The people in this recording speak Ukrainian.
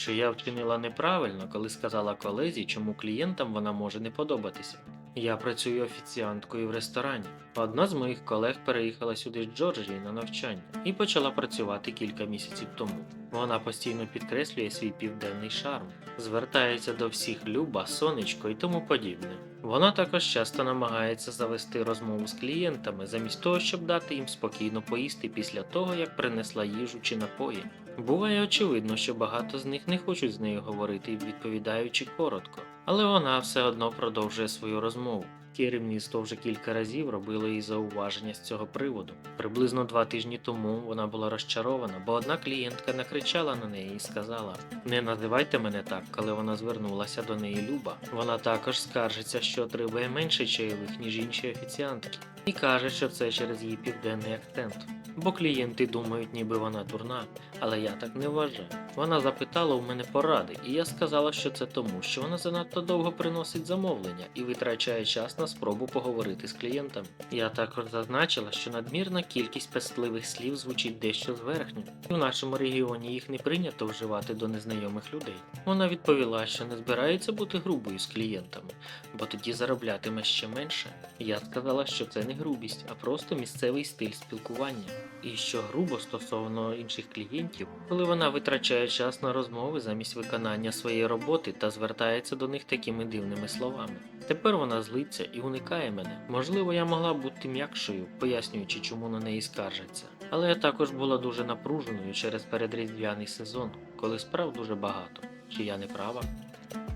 чи я вчинила неправильно, коли сказала колезі, чому клієнтам вона може не подобатися. Я працюю офіціанткою в ресторані. Одна з моїх колег переїхала сюди з Джорджії на навчання і почала працювати кілька місяців тому. Вона постійно підкреслює свій південний шарм, звертається до всіх Люба, сонечко і тому подібне. Вона також часто намагається завести розмову з клієнтами, замість того, щоб дати їм спокійно поїсти після того, як принесла їжу чи напої. Буває очевидно, що багато з них не хочуть з нею говорити, відповідаючи коротко, але вона все одно продовжує свою розмову. Керівництво вже кілька разів робило їй зауваження з цього приводу. Приблизно два тижні тому вона була розчарована, бо одна клієнтка накричала на неї і сказала: Не називайте мене так, коли вона звернулася до неї Люба. Вона також скаржиться, що отримує менше чайових, ніж інші офіціантки, і каже, що це через її південний акцент. Бо клієнти думають, ніби вона дурна, але я так не вважаю. Вона запитала у мене поради, і я сказала, що це тому, що вона занадто довго приносить замовлення і витрачає час на спробу поговорити з клієнтами. Я також зазначила, що надмірна кількість пестливих слів звучить дещо зверхньо. І в нашому регіоні їх не прийнято вживати до незнайомих людей. Вона відповіла, що не збирається бути грубою з клієнтами, бо тоді зароблятиме ще менше. Я сказала, що це не грубість, а просто місцевий стиль спілкування. І що грубо стосовно інших клієнтів, коли вона витрачає час на розмови замість виконання своєї роботи та звертається до них такими дивними словами. Тепер вона злиться і уникає мене. Можливо, я могла бути м'якшою, пояснюючи, чому на неї скаржаться. Але я також була дуже напруженою через передріздвяний сезон, коли справ дуже багато. Чи я не права?